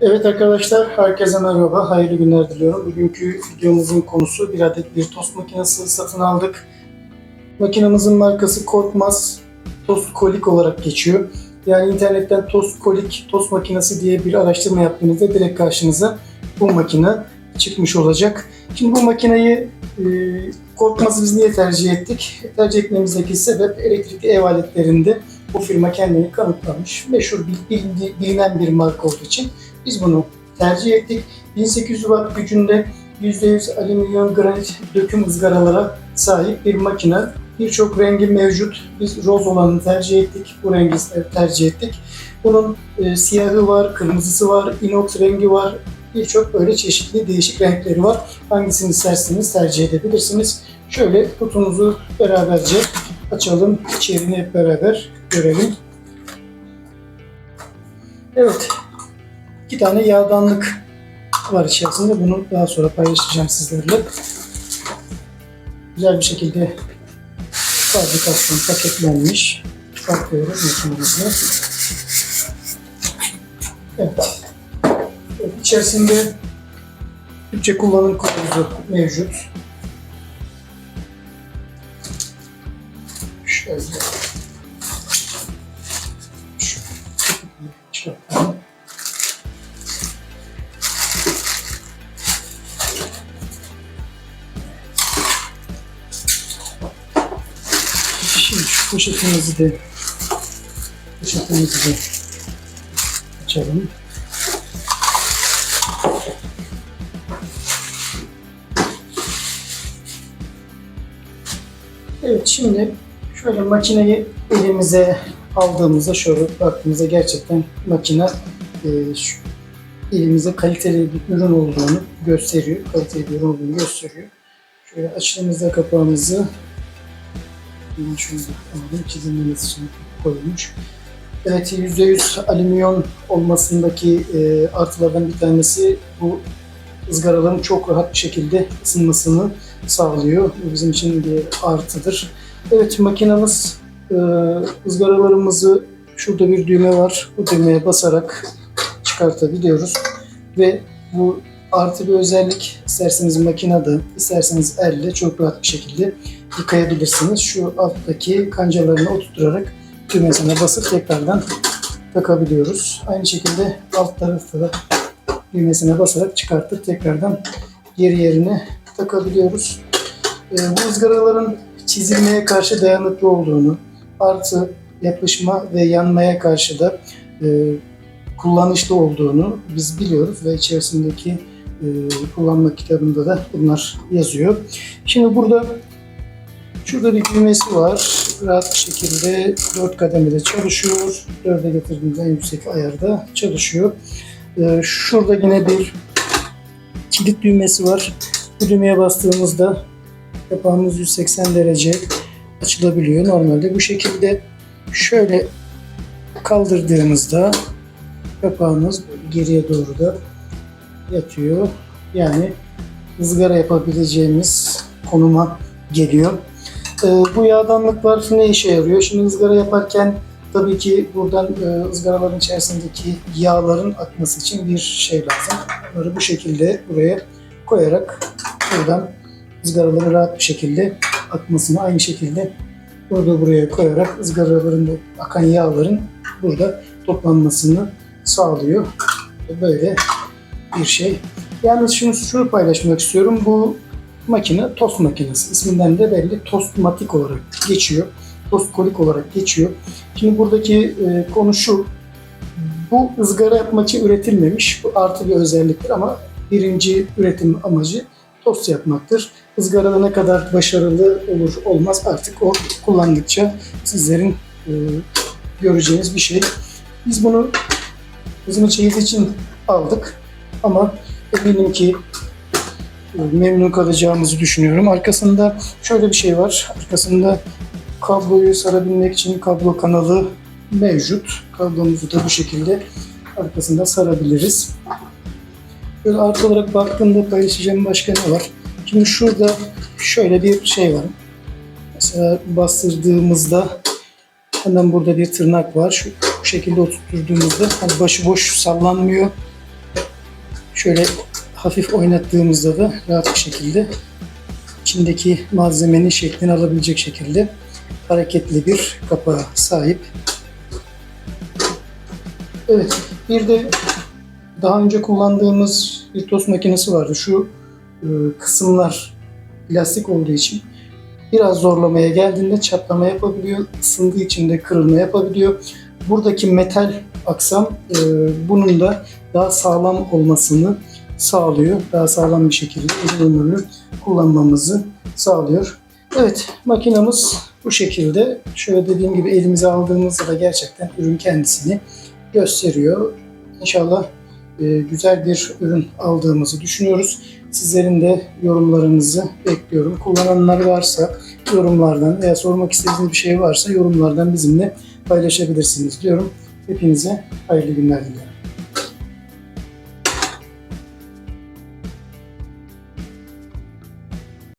Evet arkadaşlar, herkese merhaba, hayırlı günler diliyorum. Bugünkü videomuzun konusu bir adet bir tost makinesi satın aldık. Makinamızın markası Korkmaz Tost Kolik olarak geçiyor. Yani internetten Tost Kolik, tost makinesi diye bir araştırma yaptığınızda direkt karşınıza bu makine çıkmış olacak. Şimdi bu makineyi e, Korkmaz'ı biz niye tercih ettik? Tercih etmemizdeki sebep elektrikli ev aletlerinde bu firma kendini kanıtlamış. Meşhur, bilinen bir marka olduğu için biz bunu tercih ettik. 1800 watt gücünde %100 alüminyum granit döküm ızgaralara sahip bir makine. Birçok rengi mevcut. Biz roz olanını tercih ettik. Bu rengi tercih ettik. Bunun e, siyahı var, kırmızısı var, inox rengi var. Birçok böyle çeşitli değişik renkleri var. Hangisini isterseniz tercih edebilirsiniz. Şöyle kutunuzu beraberce açalım. İçeriğini hep beraber görelim. Evet, İki tane yağdanlık var içerisinde. Bunu daha sonra paylaşacağım sizlerle. Güzel bir şekilde fabrikasyon paketlenmiş. Çıkartıyoruz makinemizi. Evet. evet. İçerisinde Türkçe kullanım kılavuzu mevcut. Şöyle. Poşetimizi de poşetimizi de açalım. Evet şimdi şöyle makineyi elimize aldığımızda şöyle baktığımızda gerçekten makine e, şu, elimize kaliteli bir ürün olduğunu gösteriyor. Kaliteli bir ürün olduğunu gösteriyor. Şöyle açtığımızda kapağımızı Hemen şöyle alalım. Çizilmemiz için koyulmuş. Evet %100 alüminyum olmasındaki e, artılardan bir tanesi bu ızgaraların çok rahat bir şekilde ısınmasını sağlıyor. Bu bizim için bir artıdır. Evet makinamız e, ızgaralarımızı şurada bir düğme var. Bu düğmeye basarak çıkartabiliyoruz. Ve bu artı bir özellik isterseniz makinede, isterseniz elle çok rahat bir şekilde yıkayabilirsiniz. Şu alttaki kancalarını oturtarak düğmesine basıp tekrardan takabiliyoruz. Aynı şekilde alt tarafta da düğmesine basarak çıkartıp tekrardan geri yerine takabiliyoruz. Ee, bu ızgaraların çizilmeye karşı dayanıklı olduğunu, artı yapışma ve yanmaya karşı da e, kullanışlı olduğunu biz biliyoruz ve içerisindeki e, kullanma kitabında da bunlar yazıyor. Şimdi burada Şurada bir düğmesi var. Rahat bir şekilde 4 kademede çalışıyor. 4'e getirdiğimizde en yüksek ayarda çalışıyor. Ee, şurada yine bir kilit düğmesi var. Bu düğmeye bastığımızda kapağımız 180 derece açılabiliyor. Normalde bu şekilde şöyle kaldırdığımızda kapağımız geriye doğru da yatıyor. Yani ızgara yapabileceğimiz konuma geliyor. Ee, bu yağdanlıklar ne işe yarıyor? Şimdi ızgara yaparken tabii ki buradan e, ızgaraların içerisindeki yağların akması için bir şey lazım. Bunları bu şekilde buraya koyarak buradan ızgaraları rahat bir şekilde akmasını aynı şekilde burada buraya koyarak ızgaraların akan yağların burada toplanmasını sağlıyor. Böyle bir şey. Yalnız şunu, şunu paylaşmak istiyorum. Bu makine tost makinesi. İsminden de belli tostmatik olarak geçiyor. Tost kolik olarak geçiyor. Şimdi buradaki e, konu şu. Bu ızgara yapmak için üretilmemiş. Bu artı bir özelliktir ama birinci üretim amacı tost yapmaktır. Izgarada ne kadar başarılı olur olmaz artık o kullandıkça sizlerin e, göreceğiniz bir şey. Biz bunu bizim çeyiz için aldık ama eminim ki memnun kalacağımızı düşünüyorum. Arkasında şöyle bir şey var. Arkasında kabloyu sarabilmek için kablo kanalı mevcut. Kablomuzu da bu şekilde arkasında sarabiliriz. Böyle artı olarak baktığımda paylaşacağım başka ne var? Şimdi şurada şöyle bir şey var. Mesela bastırdığımızda hemen burada bir tırnak var. Şu bu şekilde oturttuğumuzda hani başıboş sallanmıyor. Şöyle hafif oynattığımızda da rahat bir şekilde içindeki malzemenin şeklini alabilecek şekilde hareketli bir kapağa sahip. Evet, bir de daha önce kullandığımız bir tost makinesi vardı. Şu e, kısımlar plastik olduğu için biraz zorlamaya geldiğinde çatlama yapabiliyor. Isındığı için de kırılma yapabiliyor. Buradaki metal aksam e, bunun da daha sağlam olmasını sağlıyor. Daha sağlam bir şekilde uzun ömürlü kullanmamızı sağlıyor. Evet makinamız bu şekilde. Şöyle dediğim gibi elimize aldığımızda da gerçekten ürün kendisini gösteriyor. İnşallah e, güzel bir ürün aldığımızı düşünüyoruz. Sizlerin de yorumlarınızı bekliyorum. Kullananlar varsa yorumlardan veya sormak istediğiniz bir şey varsa yorumlardan bizimle paylaşabilirsiniz diyorum. Hepinize hayırlı günler diliyorum.